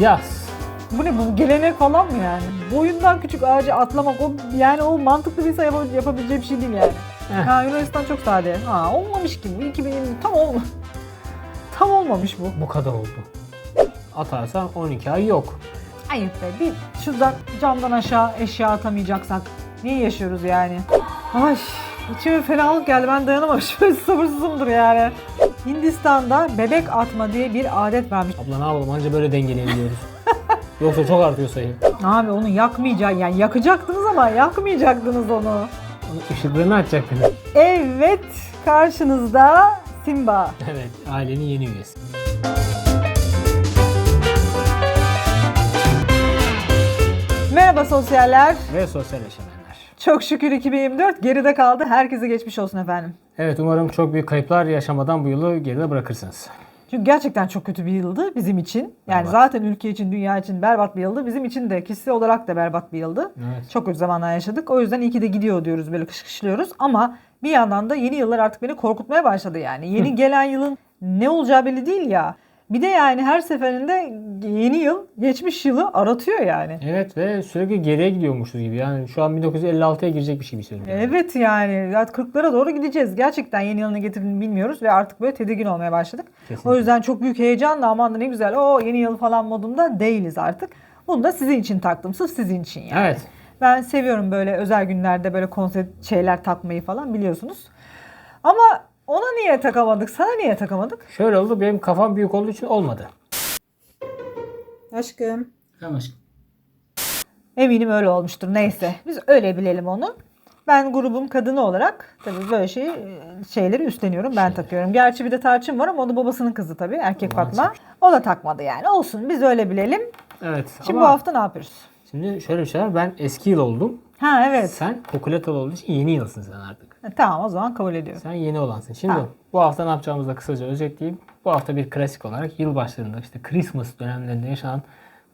Yaz. Bu ne bu gelenek falan mı yani? Boyundan küçük ağacı atlamak o yani o mantıklı bir insan yap- yapabileceği bir şey değil yani. Heh. Ha Yunanistan çok sade. Ha olmamış gibi. Bu 2020 tam olma. Tam olmamış bu. Bu kadar oldu. Atarsan 12 ay yok. Ayıp be. Bir şuradan camdan aşağı eşya atamayacaksak niye yaşıyoruz yani? Ay içime fenalık geldi ben dayanamamışım. Böyle sabırsızımdır yani. Hindistan'da bebek atma diye bir adet varmış. Abla ne yapalım anca böyle dengeleyebiliyoruz. Yoksa çok artıyor sayı. Abi onu yakmayacaksın yani yakacaktınız ama yakmayacaktınız onu. Onun ışıklarını açacak beni. Evet karşınızda Simba. Evet ailenin yeni üyesi. Merhaba sosyaller. Ve sosyal yaşayanlar. Çok şükür 2024 geride kaldı. Herkese geçmiş olsun efendim. Evet umarım çok büyük kayıplar yaşamadan bu yılı geride bırakırsınız. Çünkü gerçekten çok kötü bir yıldı bizim için. Yani Berbat. zaten ülke için, dünya için berbat bir yıldı. Bizim için de kişisel olarak da berbat bir yıldı. Evet. Çok kötü zamanlar yaşadık. O yüzden iyi ki de gidiyor diyoruz böyle kışkışlıyoruz. Ama bir yandan da yeni yıllar artık beni korkutmaya başladı yani. Yeni gelen yılın ne olacağı belli değil ya. Bir de yani her seferinde yeni yıl geçmiş yılı aratıyor yani. Evet ve sürekli geriye gidiyormuşuz gibi. Yani şu an 1956'ya girecek bir şey bir söylüyorum. Evet yani artık 40'lara doğru gideceğiz. Gerçekten yeni yılın ne getirdiğini bilmiyoruz ve artık böyle tedirgin olmaya başladık. Kesinlikle. O yüzden çok büyük heyecanla aman da ne güzel o yeni yıl falan modunda değiliz artık. Bunu da sizin için taktım. Sırf sizin için yani. Evet. Ben seviyorum böyle özel günlerde böyle konsept şeyler takmayı falan biliyorsunuz. Ama ona niye takamadık? Sana niye takamadık? Şöyle oldu benim kafam büyük olduğu için olmadı. Aşkım. Tamam aşkım. Eminim öyle olmuştur. Neyse. Biz öyle bilelim onu. Ben grubun kadını olarak tabii böyle şey şeyleri üstleniyorum. Ben takıyorum. Gerçi bir de Tarçın var ama o da babasının kızı tabii. Erkek Maalesef. Fatma. O da takmadı yani. Olsun biz öyle bilelim. Evet Şimdi ama bu hafta ne yapıyoruz? şimdi şöyle bir şey var. Ben eski yıl oldum. Ha evet. Sen popülatalı olduğu için yeni yılsın sen artık. Ha, Tamam o zaman kabul ediyorum. Sen yeni olansın. Şimdi Tamam. bu hafta ne yapacağımızı da kısaca özetleyeyim. Bu hafta bir klasik olarak yılbaşlarında işte Christmas dönemlerinde yaşanan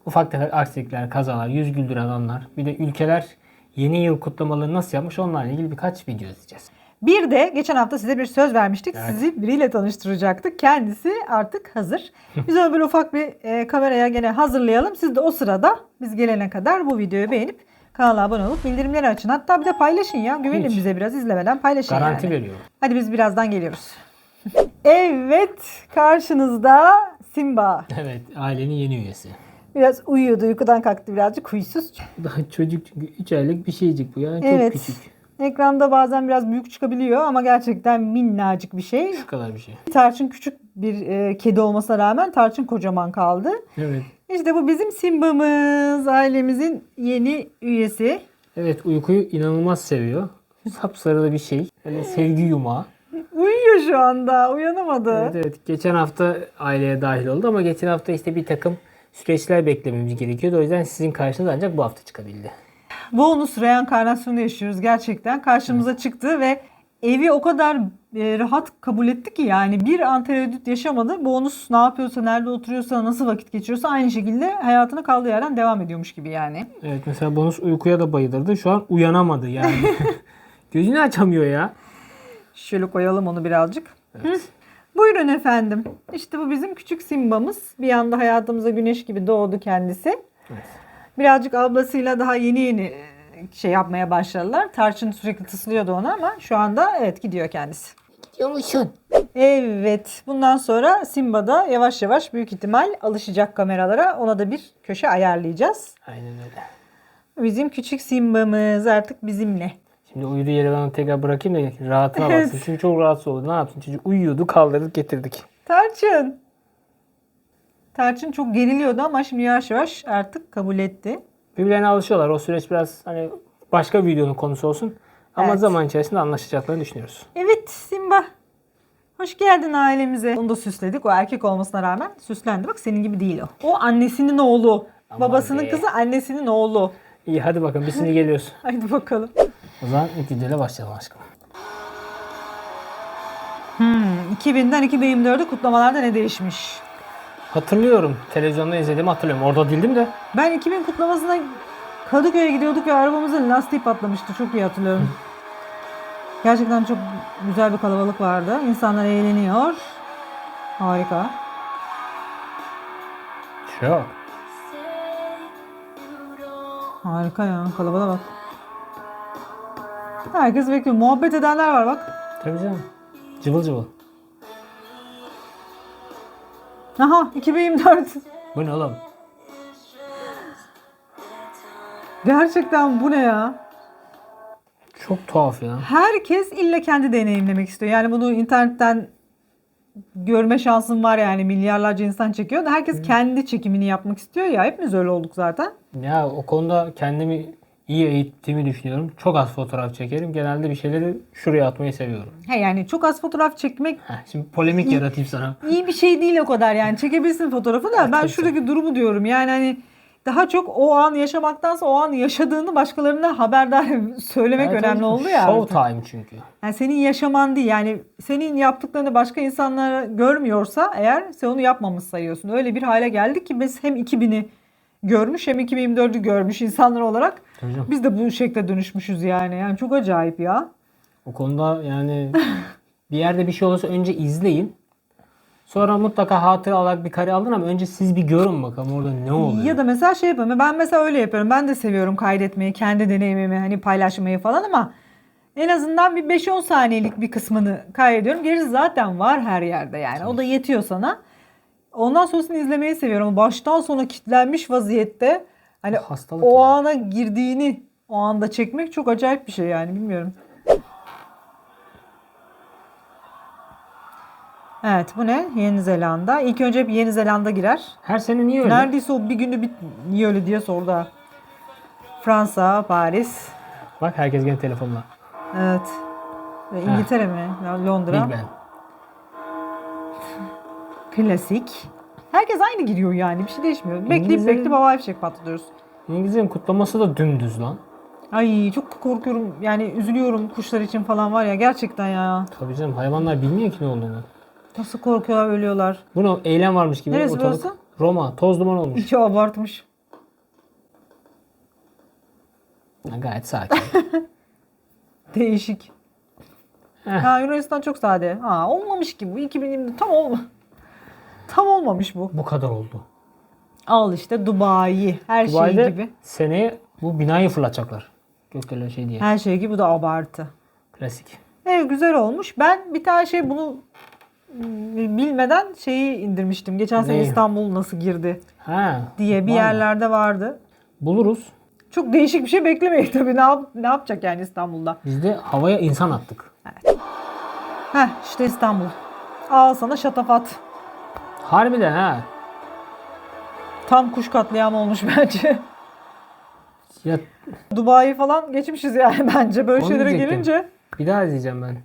ufak tefek aksilikler, kazalar, yüz güldüren anlar. Bir de ülkeler yeni yıl kutlamalarını nasıl yapmış onlarla ilgili birkaç video izleyeceğiz. Bir de geçen hafta size bir söz vermiştik. Evet. Sizi biriyle tanıştıracaktık. Kendisi artık hazır. Biz onu böyle ufak bir e, kameraya gene hazırlayalım. Siz de o sırada biz gelene kadar bu videoyu beğenip kanala abone olup bildirimleri açın. Hatta bir de paylaşın ya. Güvenin Hiç. bize biraz izlemeden paylaşın Garanti yani. veriyorum. Hadi biz birazdan geliyoruz. evet karşınızda Simba. Evet ailenin yeni üyesi. Biraz uyuyordu uykudan kalktı birazcık huysuz. Daha çocuk çünkü 3 aylık bir şeycik bu yani Evet. çok küçük. Ekranda bazen biraz büyük çıkabiliyor ama gerçekten minnacık bir şey. Şu kadar bir şey. Tarçın küçük bir e, kedi olmasına rağmen Tarçın kocaman kaldı. Evet. İşte bu bizim Simba'mız. Ailemizin yeni üyesi. Evet uykuyu inanılmaz seviyor. Sapsarı da bir şey. Öyle sevgi yumağı. Uyuyor şu anda. Uyanamadı. Evet evet. Geçen hafta aileye dahil oldu ama geçen hafta işte bir takım süreçler beklememiz gerekiyordu. O yüzden sizin karşınıza ancak bu hafta çıkabildi. Bonus reenkarnasyonu yaşıyoruz gerçekten. Karşımıza çıktı ve evi o kadar e, rahat kabul etti ki yani bir an tereddüt yaşamadı. Bonus ne yapıyorsa, nerede oturuyorsa, nasıl vakit geçiriyorsa aynı şekilde hayatına kaldığı yerden devam ediyormuş gibi yani. Evet mesela bonus uykuya da bayılırdı. Şu an uyanamadı yani. Gözünü açamıyor ya. Şöyle koyalım onu birazcık. Hı. Buyurun efendim. İşte bu bizim küçük Simba'mız. Bir anda hayatımıza güneş gibi doğdu kendisi. Evet. Birazcık ablasıyla daha yeni yeni e, şey yapmaya başladılar. Tarçın sürekli tıslıyordu ona ama şu anda evet gidiyor kendisi. Musun? Evet. Bundan sonra Simba da yavaş yavaş büyük ihtimal alışacak kameralara. Ona da bir köşe ayarlayacağız. Aynen öyle. Bizim küçük Simba'mız artık bizimle. Şimdi uyuduğu yere ben onu tekrar bırakayım da rahatına Evet. baksın. Çünkü çok rahatsız oldu. Ne yapsın? Çocuk uyuyordu kaldırdık getirdik. Tarçın. Tarçın çok geriliyordu ama şimdi yavaş yavaş artık kabul etti. Birbirlerine alışıyorlar. O süreç biraz hani başka bir videonun konusu olsun. Ama Evet. zaman içerisinde anlaşacaklarını düşünüyoruz. Evet Simba. Hoş geldin ailemize. Onu da süsledik. O erkek olmasına rağmen süslendi. Bak senin gibi değil o. O annesinin oğlu. Aman Babasının be. kızı annesinin oğlu. İyi hadi bakalım biz şimdi geliyoruz. Haydi bakalım. O zaman ilk videoyla başlayalım aşkım. Hmm, 2000'den 2024'e kutlamalarda ne değişmiş? Hatırlıyorum. Televizyonda izlediğimi hatırlıyorum. Orada değildim de. Ben 2000 kutlamasına Kadıköy'e gidiyorduk ve arabamızın lastiği patlamıştı. Çok iyi hatırlıyorum. Gerçekten çok güzel bir kalabalık vardı. İnsanlar eğleniyor. Harika. Çok. Harika ya. Kalabalığa bak. Herkes bekliyor. Muhabbet edenler var bak. Tabii canım. Cıvıl cıvıl. Aha 2024. Bu ne oğlum? Gerçekten bu ne ya? Çok tuhaf ya. Herkes illa kendi deneyimlemek istiyor. Yani bunu internetten görme şansım var yani milyarlarca insan çekiyor. da Herkes kendi çekimini yapmak istiyor ya. Hepimiz öyle olduk zaten. Ya o konuda kendimi iyi eğittiğimi düşünüyorum. Çok az fotoğraf çekerim. Genelde bir şeyleri şuraya atmayı seviyorum. He yani çok az fotoğraf çekmek Heh, şimdi polemik yaratayım sana. iyi bir şey değil o kadar yani. Çekebilirsin fotoğrafı da ben şuradaki durumu diyorum. Yani hani daha çok o an yaşamaktansa o an yaşadığını başkalarına haberdar söylemek Evet, önemli oldu ya. Show artık. time çünkü. Yani senin yaşaman değil yani senin yaptıklarını başka insanlar görmüyorsa eğer sen onu yapmamış sayıyorsun. Öyle bir hale geldik ki biz hem 2000'i görmüş hem 2024'ü görmüş insanlar olarak canım. biz de bu şekilde dönüşmüşüz yani. Yani çok acayip ya. O konuda yani bir yerde bir şey olursa önce izleyin. Sonra mutlaka hatıra olarak bir kare alın ama önce siz bir görün bakalım orada ne oluyor. Ya da mesela şey yapıyorum. Ben mesela öyle yapıyorum. Ben de seviyorum kaydetmeyi, kendi deneyimimi hani paylaşmayı falan ama en azından bir 5-10 saniyelik bir kısmını kaydediyorum. Gerisi zaten var her yerde yani. O da yetiyor sana. Ondan sonrasını izlemeyi seviyorum. Baştan sona kitlenmiş vaziyette hani Hastalık o ya. ana girdiğini o anda çekmek çok acayip bir şey yani bilmiyorum. Evet bu ne? Yeni Zelanda. İlk önce bir Yeni Zelanda girer. Her sene niye öyle? Neredeyse o bir günü bit niye öyle diye sordu ha. Fransa, Paris, Bak herkes gene telefonla. evet. Ve İngiltere mi? Ya Londra. Big Ben. Klasik. Herkes aynı giriyor yani. Bir şey değişmiyor. Bekleyip İngilizlerin- bekleyip havai fişek patlatıyoruz. İngilizcenin kutlaması da dümdüz lan. Ay çok korkuyorum. Yani üzülüyorum kuşlar için falan var ya. Gerçekten ya. Tabii canım hayvanlar bilmiyor ki ne olduğunu. Nasıl korkuyorlar, ölüyorlar. Bunu eylem varmış gibi. Neresi ortalık. burası? Roma. Toz duman olmuş. İçi abartmış. Ha, Gayet sakin. Değişik. Heh. Ha Yunanistan çok sade. Ha olmamış ki bu. 2020'de tam olma. Tam olmamış bu. Bu kadar oldu. Al işte Dubai. Her Dubai'de şey gibi. seneye bu binayı fırlatacaklar. Gökdelen şey diye. Her şey gibi bu da abartı. Klasik. Evet güzel olmuş. Ben bir tane şey bunu bilmeden şeyi indirmiştim. Geçen sene Neyi? İstanbul nasıl girdi Ha. diye bir var mı? yerlerde vardı. Buluruz. Çok değişik bir şey beklemeyin tabii. Ne, yap, ne yapacak yani İstanbul'da? Biz de havaya insan attık. Heh işte İstanbul. Al sana şatafat. Harbiden ha. Tam kuş katliamı olmuş bence. Ya Dubai falan geçmişiz yani bence böyle Onu şeylere diyecektim. gelince. bir daha izleyeceğim ben.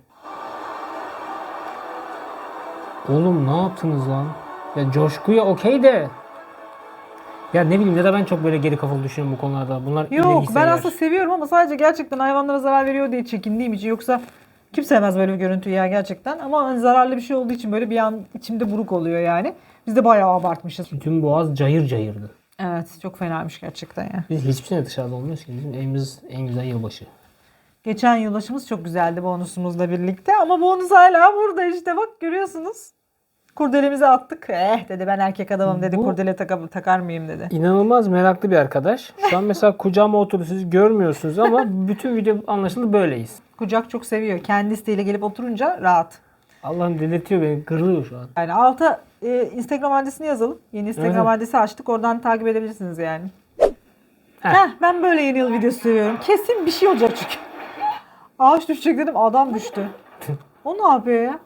Oğlum ne yaptınız lan? Ya coşkuya okey de. Ya ne bileyim ya da ben çok böyle geri kafalı düşünüyorum bu konularda. Bunlar Yok ben aslında seviyorum ama sadece gerçekten hayvanlara zarar veriyor diye çekindiğim için. Yoksa kim sevmez böyle bir görüntüyü ya gerçekten. Ama hani zararlı bir şey olduğu için böyle bir an içimde buruk oluyor yani. Biz de bayağı abartmışız. Bütün boğaz cayır cayırdı. Evet çok fenaymış gerçekten ya. Biz hiçbir sene dışarıda olmuyoruz ki. Bizim evimiz en güzel yılbaşı. Geçen yılbaşımız çok güzeldi bonusumuzla birlikte ama bonus hala burada işte bak görüyorsunuz. Kurdelemizi attık. Eh dedi ben erkek adamım dedi Bu- kurdele taka- takar mıyım dedi. İnanılmaz meraklı bir arkadaş. Şu an mesela kucağıma oturdu siz görmüyorsunuz ama bütün video anlaşıldı böyleyiz. Kucak çok seviyor. Kendi isteğiyle gelip oturunca rahat. Allah'ım delirtiyor beni. Kırılıyor şu an. Yani alta e, Instagram adresini yazalım. Yeni Instagram Evet. adresi açtık. Oradan takip edebilirsiniz yani. Heh. Heh, ben böyle yeni yıl videosu seviyorum. Kesin bir şey olacak çünkü. Ağaç düşecek dedim adam düştü. O ne yapıyor ya?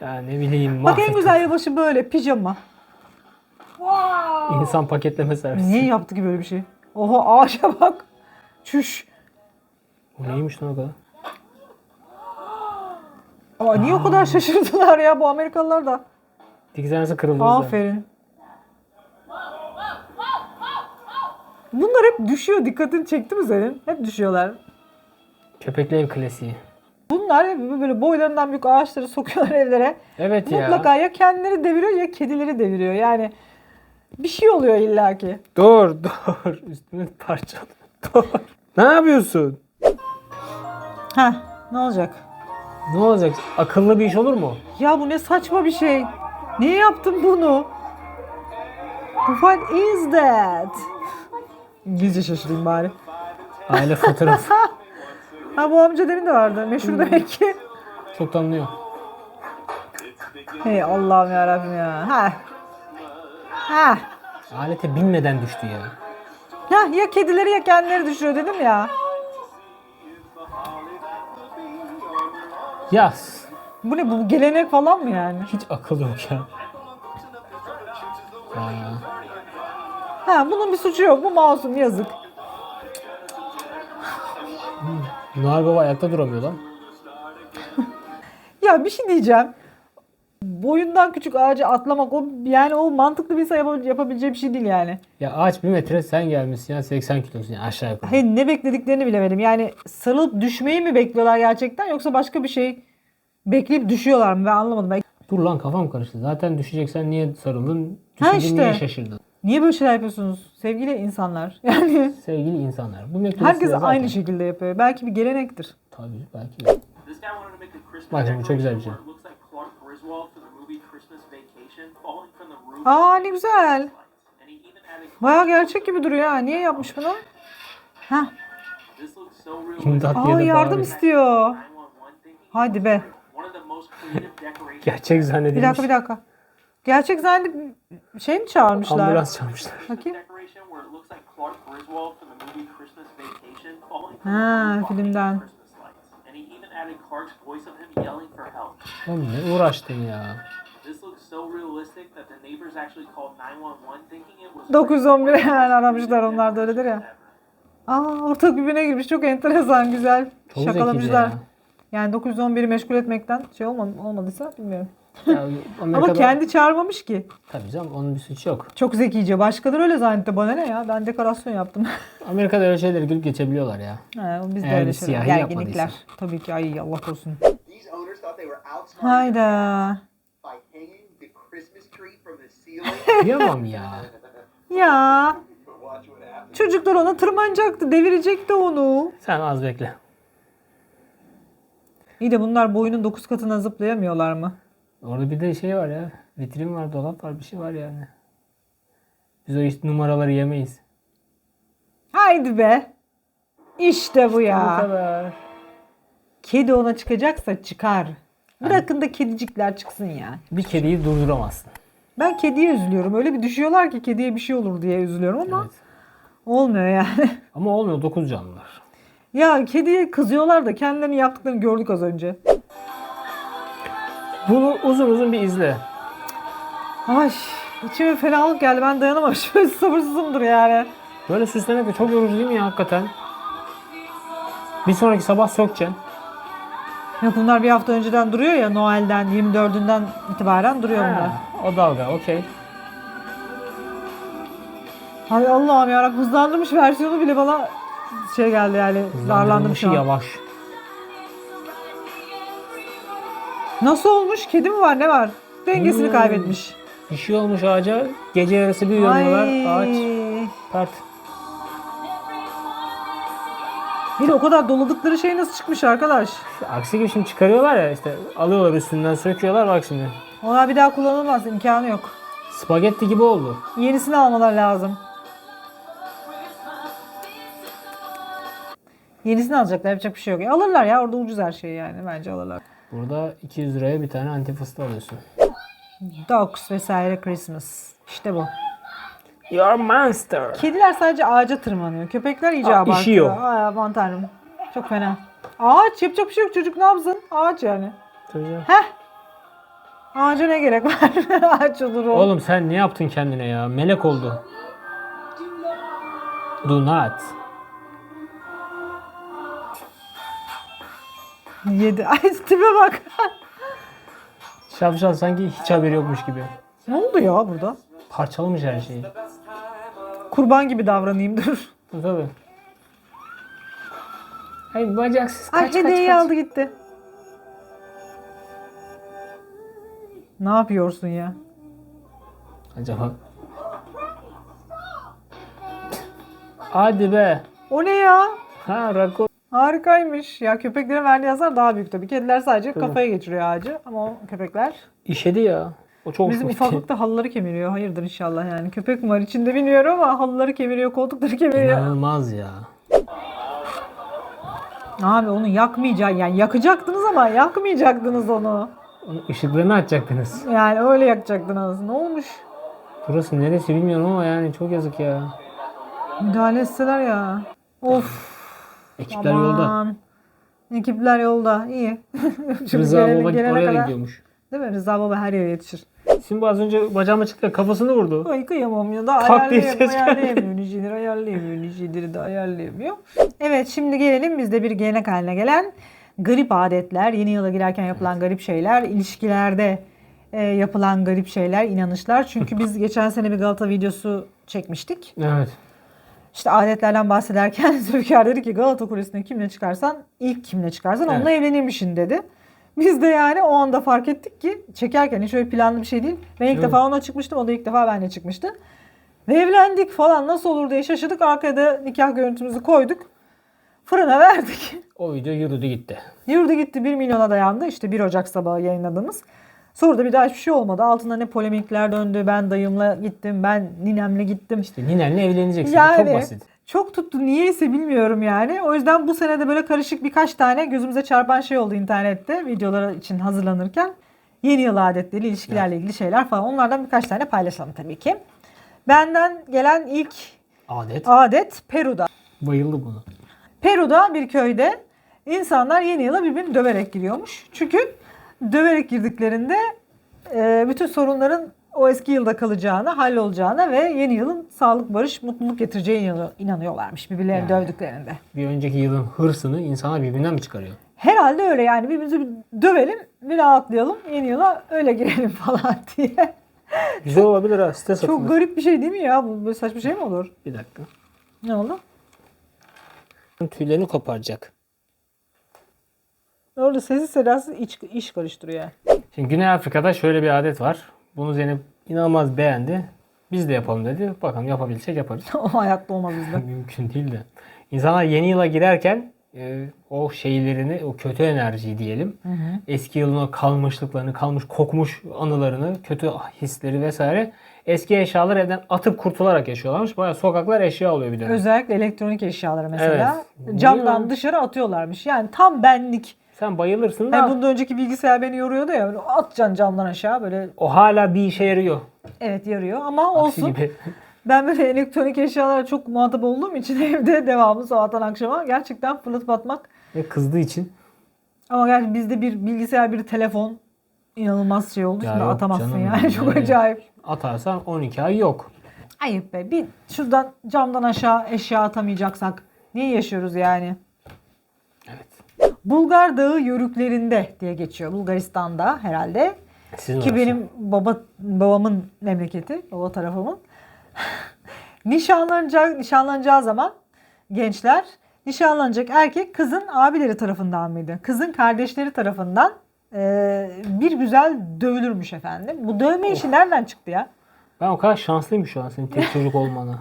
Ya ne bileyim. Bak en mahvettim. güzel yılbaşı böyle pijama. İnsan paketleme servisi. Niye yaptı ki böyle bir şey? Oha ağaca bak. Çüş. O neymiş lan o kadar? Aa, niye o kadar şaşırdılar ya bu Amerikalılar da. Dikiz tanesi kırıldı. o yüzden. Aferin. Bunlar hep düşüyor. Dikkatini çekti mi senin? Hep düşüyorlar. Köpekli ev klasiği. Bunlar böyle boylarından büyük ağaçları sokuyorlar evlere. Evet ya. Mutlaka ya kendileri deviriyor ya kedileri deviriyor. Yani bir şey oluyor illaki. Dur dur. Üstümü parçaladı. Dur. Ne yapıyorsun? Heh ne olacak? Ne olacak? Akıllı bir iş olur mu? Ya bu ne saçma bir şey. Niye yaptın bunu? What is that? İngilizce şaşırayım bari. Aile fotoğrafı. Ha bu amca demin de vardı. Meşhur demek ki. Çok tanınıyor. Hey Allah'ım ya Rabbim ya. Ha. Ha. Alete binmeden düştü ya. Ya ya kedileri ya kendileri düşürüyor dedim ya. Ya Bu ne bu gelenek falan mı yani? hiç akıl yok ya. Ya. Ha bunun bir suçu yok. Bu masum yazık. Noel Baba ayakta duramıyor lan. Ya bir şey diyeceğim. Boyundan küçük ağacı atlamak o yani o mantıklı bir insan yapa- yapabileceği bir şey değil yani. Ya ağaç bir metre sen gelmişsin ya 80 kilosun yani aşağı yukarı. Hayır ne beklediklerini bilemedim. Yani sarılıp düşmeyi mi bekliyorlar gerçekten yoksa başka bir şey bekleyip düşüyorlar mı? Ben anlamadım. Ben... Dur lan kafam karıştı. Zaten düşeceksen niye sarıldın? Ha Düşündün işte. niye şaşırdın? Niye böyle şeyler yapıyorsunuz sevgili insanlar? Yani Sevgili insanlar. Bu mektubu herkes size zaten- aynı şekilde yapıyor. Belki bir gelenektir. Tabii belki de. This guy wanted to make a Christmas Bak şimdi çok güzel bir şey. where it looks like Clark Griswold from the movie Christmas Vacation falling from the roof. Aa ne güzel. And he even added, Baya gerçek gibi duruyor ha. Niye yapmış bunu? Hah. this looks so realistic. İmdat diye Aa de yardım bağırıyor. istiyor. 911 thinking. Hadi be. One of the most creative decorations. Gerçek Bir zannedilmiş. dakika bir dakika. Gerçek zannedip şey mi çağırmışlar? Ambulans çağırmışlar. Bakayım. Ha, filmden. Oğlum ne uğraştın ya. This looks so realistic that the neighbors actually called 911 thinking it was 911 hemen aramışlar onlar da öyledir ya. Aa ortak birbirine girmiş çok enteresan güzel. Çok Şakalamışlar. zekice Yani 911'i meşgul etmekten şey olmadı, olmadıysa bilmiyorum. Ya, Ama kendi çağırmamış ki. Tabii canım onun bir suçu yok. Çok zekice. Başkaları öyle zannetti. Bana ne ya? Ben dekorasyon yaptım. Amerika'da öyle şeyleri gülüp geçebiliyorlar ya. He, biz de Eğer öyle bir şeyler. siyahi Gerginlikler. yapmadıysa. Tabii ki. Ay Allah korusun. Hayda. by hanging the Christmas tree from the ceiling. Kıyamam ya. Ya. Çocuklar ona tırmanacaktı. Devirecekti onu. Sen az bekle. İyi de bunlar boyunun 9 katına zıplayamıyorlar mı? Orada bir de şey var ya. Vitrin var, dolap var, bir şey var yani. Biz o iş numaraları yemeyiz. Haydi be. İşte bu Bu ya. kadar. Kedi ona çıkacaksa çıkar. Bırakın da kedicikler çıksın ya. Bir kediyi durduramazsın. Ben kediye üzülüyorum. Öyle bir düşüyorlar ki kediye bir şey olur diye üzülüyorum ama Evet. olmuyor yani. Ama olmuyor 9 canlılar. ya kediye kızıyorlar da kendilerini yaptıklarını gördük az önce. Bunu uzun uzun bir izle. Ay içime fenalık geldi. Ben dayanamamışım. Böyle sabırsızımdır yani. Böyle süslemek de çok yorucu değil mi ya hakikaten? Bir sonraki sabah sökeceksin. Yok bunlar bir hafta önceden duruyor ya Noel'den 24'ünden itibaren duruyor bunlar. O dalga okey. Ay Allah'ım yarabbim hızlandırmış versiyonu bile bana şey geldi yani zarlandım şu an. yavaş. Nasıl olmuş? Kedi mi var ne var? Dengesini Hmm. kaybetmiş. Bir şey olmuş ağaca. Gece yarısı bir uyanıyorlar. Ağaç Ay. pert. Bir de o kadar doladıkları şey nasıl çıkmış arkadaş? Aksi gibi şimdi çıkarıyorlar ya işte alıyorlar üstünden söküyorlar bak şimdi. Onlar bir daha kullanılmaz. imkanı yok. Spagetti gibi oldu. Yenisini almalar lazım. Yenisini alacaklar. Yapacak bir şey yok. E, alırlar ya. Orada ucuz her şey yani. Bence alırlar. Burada 200 liraya bir tane anti fıstığı alıyorsun. Dogs vesaire Christmas. İşte bu. Your monster. Kediler sadece ağaca tırmanıyor. Köpekler iyice Aa, abartıyor. işiyor. Ay aman tanrım. Çok fena. Ağaç yapacak bir şey yok. Çocuk ne yapsın? Ağaç yani. Tabii canım. Ağaca ne gerek var? Ağaç olur o. Oğlum sen ne yaptın kendine ya? Melek oldu. Do not. Yedi. Ay tipe bak. Şapşal sanki hiç haberi yokmuş gibi. ne oldu ya burada? Parçalamış her şeyi. Kurban gibi davranayım dur. Tabii. Hayır bacaksız Ay kaç kaç hediyeyi kaç. aldı gitti. Ne yapıyorsun ya? Acaba. Hadi be. O ne ya? Ha rakun. Harikaymış. Ya köpeklerin verdiği hasar daha büyük tabii. Kediler sadece Tabii. kafaya geçiriyor ağacı ama o köpekler. İşedi ya. O çok Bizim hoşuma gitti. ufaklıkta halıları kemiriyor. Hayırdır inşallah yani. Köpek mi var içinde bilmiyorum ama halıları kemiriyor, koltukları kemiriyor. İnanılmaz ya. Abi onu yakmayacaksın yani. Yakacaktınız ama yakmayacaktınız onu. Onun ışıklarını açacaktınız. Yani öyle yakacaktınız. Ne olmuş? Burası neresi bilmiyorum ama yani çok yazık ya. Müdahale etseler ya. Of. Ekipler yolda. Ekipler yolda. İyi. Şimdi Rıza gelene- Baba gelene oraya kadar- gidiyormuş. Değil mi? Rıza Baba her yere yetişir. Simba az önce bacağıma çıktı kafasını vurdu. Ay kıyamam ya da ayarlayamıyor, ayarlayamıyor. Nicedir ayarlayamıyor. Nicedir de ayarlayamıyor. Evet şimdi gelelim bizde bir gelenek haline gelen garip adetler, yeni yıla girerken yapılan garip şeyler, ilişkilerde e, yapılan garip şeyler, inanışlar. Çünkü biz geçen sene bir Galata videosu çekmiştik. Evet. İşte adetlerden bahsederken Zülfikar dedi ki Galata Kulesi'ne kimle çıkarsan ilk kimle çıkarsan onunla evlenirmişsin dedi. Biz de yani o anda fark ettik ki çekerken hiç öyle planlı bir şey değil. Ben ilk Evet. defa ona çıkmıştım o da ilk defa benimle çıkmıştı. Ve evlendik falan nasıl olur diye şaşırdık. Arkaya da nikah görüntümüzü koyduk. Fırına verdik. O video yürüdü gitti. Yurdu gitti 1 milyona dayandı. İşte 1 Ocak sabahı yayınladığımız. Sonra da bir daha hiçbir şey olmadı. Altında ne polemikler döndü. Ben dayımla gittim. Ben ninemle gittim. İşte ninenle evleneceksin. Yani Çok basit. çok tuttu. Niyeyse bilmiyorum yani. O yüzden bu sene de böyle karışık birkaç tane gözümüze çarpan şey oldu internette videolar için hazırlanırken. Yeni yıl adetleri, ilişkilerle ilgili şeyler falan. Onlardan birkaç tane paylaşalım tabii ki. Benden gelen ilk Adet. adet Peru'da. Bayıldı buna. Peru'da bir köyde insanlar yeni yıla birbirini döverek giriyormuş. Çünkü döverek girdiklerinde e, bütün sorunların o eski yılda kalacağına, hallolacağına ve yeni yılın sağlık, barış, mutluluk getireceğine inanıyorlarmış birbirlerini Yani. dövdüklerinde. Bir önceki yılın hırsını insanlar birbirinden mi çıkarıyor? Herhalde öyle yani birbirimizi bir dövelim, bir rahatlayalım, yeni yıla öyle girelim falan diye. Güzel olabilir ha. Satılır. Çok garip bir şey değil mi ya? Bu böyle saçma şey mi olur? Bir dakika. Ne oldu? Tüylerini koparacak. Orada sessiz sedasız iş, iş karıştırıyor yani. Şimdi Güney Afrika'da şöyle bir adet var. Bunu Zeynep inanılmaz beğendi. Biz de yapalım dedi. Bakalım yapabilsek yaparız. o hayatta olmaz bizde. Mümkün değil de. İnsanlar yeni yıla girerken e, o şeylerini, o kötü enerjiyi diyelim. Eski yılın o kalmışlıklarını, kalmış kokmuş anılarını, kötü hisleri vesaire eski eşyaları evden atıp kurtularak yaşıyorlarmış. Bayağı sokaklar eşya oluyor bir dönem. Özellikle elektronik eşyaları mesela. Evet. Camdan Niye? dışarı atıyorlarmış. Yani tam benlik. Sen bayılırsın da Hani bundan önceki bilgisayar beni yoruyordu ya. Böyle atacaksın camdan aşağı böyle o hala bir işe yarıyor. evet yarıyor ama Aksi olsun. gibi. Ben böyle elektronik eşyalara çok muhatap olduğum için evde devamlı sabahtan akşama gerçekten fırlatıp atmak. Ve kızdığı için Ama gerçi bizde bir bilgisayar bir telefon inanılmaz şey oldu. Ya Şimdi atamazsın canım, yani. Çok yani. acayip. atarsan 12 ay yok. Ayıp be. Bir şuradan camdan aşağı eşya atamayacaksak niye yaşıyoruz yani? Bulgar Dağı yörüklerinde diye geçiyor. Bulgaristan'da herhalde. Sizin Ki orası. benim baba babamın memleketi, baba tarafımın. Nişanlanacak, nişanlanacağı zaman gençler nişanlanacak erkek kızın abileri tarafından mıydı? Kızın kardeşleri tarafından e, bir güzel dövülürmüş efendim. Bu dövme işi nereden çıktı ya? Ben o kadar şanslıyım şu an senin tek çocuk olmana.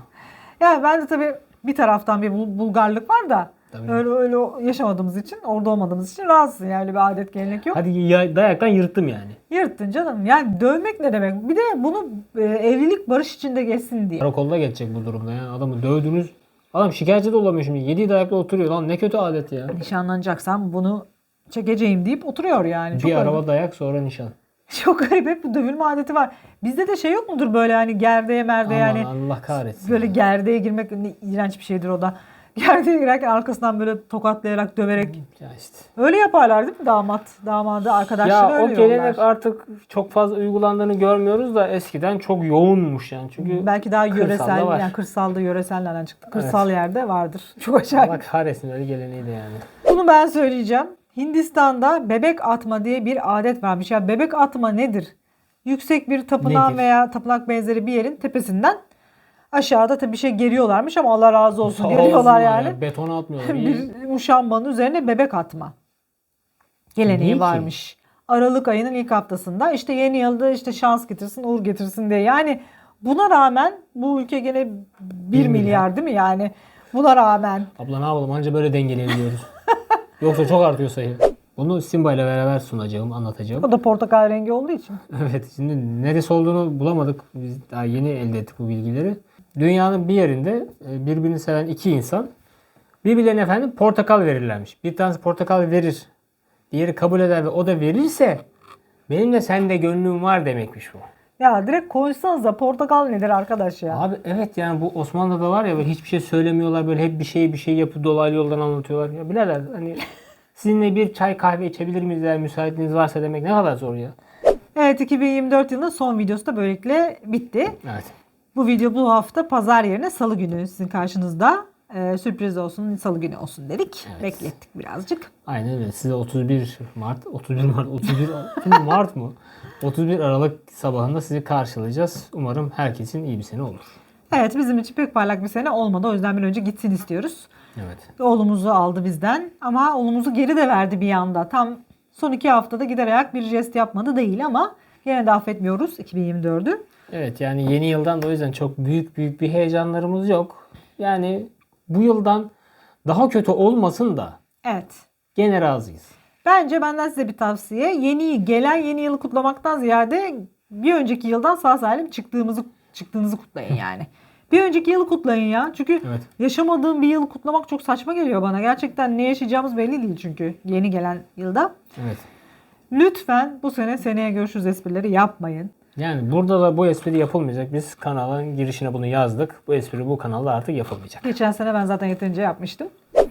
Yani ben de tabii bir taraftan bir bul- bulgarlık var da Tabii. öyle öyle yaşamadığımız için, orada olmadığımız için rahatsın yani bir adet gelenek yok. Hadi ya- dayaktan yırttım yani. Yırttın canım. Yani dövmek ne demek? Bir de bunu e, evlilik barış içinde geçsin diye. Karakolda geçecek bu durumda yani. Adamı dövdünüz. Adam şikayetçi de olamıyor şimdi. Yedi dayakla oturuyor. Lan ne kötü adet ya. Nişanlanacaksam bunu çekeceğim deyip oturuyor yani. Çok bir garip. araba dayak sonra nişan. Çok garip hep bu dövülme adeti var. Bizde de şey yok mudur böyle hani gerdeğe merde yani Allah kahretsin. böyle ya. gerdeğe girmek ne iğrenç bir şeydir o da. Gerdeğe girerken arkasından böyle tokatlayarak döverek Ya işte. öyle yaparlar değil mi damat? Damadı arkadaşları Ya o öyle gelenek yollar. artık çok fazla uygulandığını görmüyoruz da eskiden çok yoğunmuş yani. Çünkü Belki daha yöresel var. yani kırsalda yöresel nereden çıktı? Kırsal yerde vardır. Çok acayip. Allah kahretsin öyle geleneği de yani. Bunu ben söyleyeceğim. Hindistan'da bebek atma diye bir adet varmış. Ya bebek atma nedir? Yüksek bir tapınağın Nedir? veya tapınak benzeri bir yerin tepesinden aşağıda tabii bir şey geriyorlarmış ama Allah razı olsun Sağ geriyorlar yani. ya, Betona atmıyorlar. bir muşambanın üzerine bebek atma geleneği Niye ki? varmış. Aralık ayının ilk haftasında işte yeni yılda işte şans getirsin, uğur getirsin diye. Yani buna rağmen bu ülke gene 1 Bir milyar. milyar. değil mi yani? Buna rağmen Abla ne yapalım anca böyle dengeleyebiliyoruz. Yoksa çok artıyor sayı. Bunu Simba ile beraber sunacağım, anlatacağım. O da portakal rengi olduğu için. Evet şimdi neresi olduğunu bulamadık. Biz daha yeni elde ettik bu bilgileri. Dünyanın bir yerinde e, birbirini seven iki insan birbirlerine efendim portakal verirlermiş. Bir tanesi portakal verir. Diğeri kabul eder ve o da verirse benim de sende gönlüm var demekmiş bu. Ya direkt konuşsanıza portakal nedir arkadaş ya? Abi evet yani bu Osmanlı'da var ya böyle hiçbir şey söylemiyorlar böyle hep bir şey bir şey yapıp dolaylı yoldan anlatıyorlar. Ya birader hani sizinle bir çay kahve içebilir miyiz eğer müsaitliğiniz varsa demek ne kadar zor ya. Evet 2024 yılının son videosu da böylelikle bitti. Evet. Bu video bu hafta pazar yerine salı günü sizin karşınızda. Ee, sürpriz olsun, salı günü olsun dedik. Evet. Beklettik birazcık. Aynen öyle. Size 31 Mart, 31 Mart, 31 31 Mart mı? 31 Aralık sabahında sizi karşılayacağız. Umarım herkesin iyi bir sene olur. Evet bizim için pek parlak bir sene olmadı. O yüzden bir önce gitsin istiyoruz. Evet. Oğlumuzu aldı bizden ama oğlumuzu geri de verdi bir anda. Tam son iki haftada gider ayak bir jest yapmadı değil ama yine de affetmiyoruz 2024'ü. Evet yani yeni yıldan da o yüzden çok büyük büyük bir heyecanlarımız yok. Yani bu yıldan daha kötü olmasın da Evet. gene razıyız. Bence benden size bir tavsiye. Yeni gelen yeni yılı kutlamaktan ziyade bir önceki yıldan sağ salim çıktığımızı çıktığınızı kutlayın yani. Bir önceki yılı kutlayın ya. Çünkü Evet. yaşamadığım bir yılı kutlamak çok saçma geliyor bana. Gerçekten ne yaşayacağımız belli değil çünkü yeni gelen yılda. Evet. Lütfen bu sene seneye görüşürüz esprileri yapmayın. Yani burada da bu espri yapılmayacak. Biz kanalın girişine bunu yazdık. Bu espri bu kanalda artık yapılmayacak. Geçen sene ben zaten yeterince yapmıştım.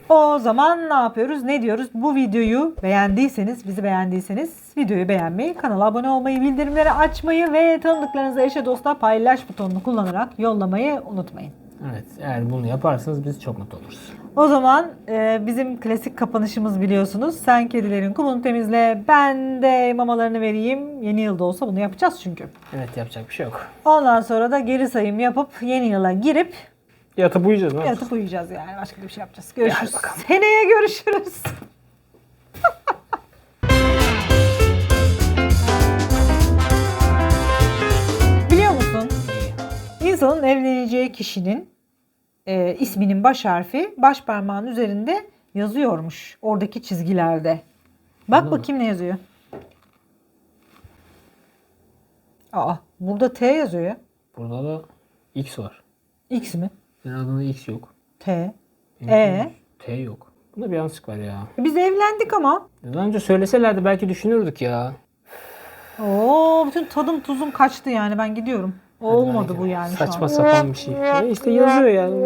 O zaman ne yapıyoruz? Ne diyoruz? Bu videoyu beğendiyseniz, bizi beğendiyseniz videoyu beğenmeyi, kanala abone olmayı, bildirimleri açmayı ve tanıdıklarınızla eşe dosta paylaş butonunu kullanarak yollamayı unutmayın. Evet. Eğer bunu yaparsanız biz çok mutlu oluruz. O zaman e, bizim klasik kapanışımız biliyorsunuz. Sen kedilerin kumunu temizle, ben de mamalarını vereyim. Yeni yılda olsa bunu yapacağız çünkü. Evet yapacak bir şey yok. Ondan sonra da geri sayım yapıp yeni yıla girip Yatıp uyuyacağız. Ne yatıp uyuyacağız yani. Başka bir şey yapacağız. Görüşürüz. bakalım. Seneye görüşürüz. Biliyor musun? İnsanın evleneceği kişinin e, isminin baş harfi baş parmağın üzerinde yazıyormuş. Oradaki çizgilerde. Bak bakayım ne yazıyor. Aa, burada T yazıyor ya. Burada da X var. X mi? Senin adında X yok. T. Benim E? T yok. Bunda bir yanlışlık var ya. Biz evlendik ama. Daha önce söyleselerdi belki düşünürdük ya. Oo, bütün tadım tuzum kaçtı yani ben gidiyorum. Olmadı bu yani. Saçma sapan bir şey. Ya işte yazıyor yani.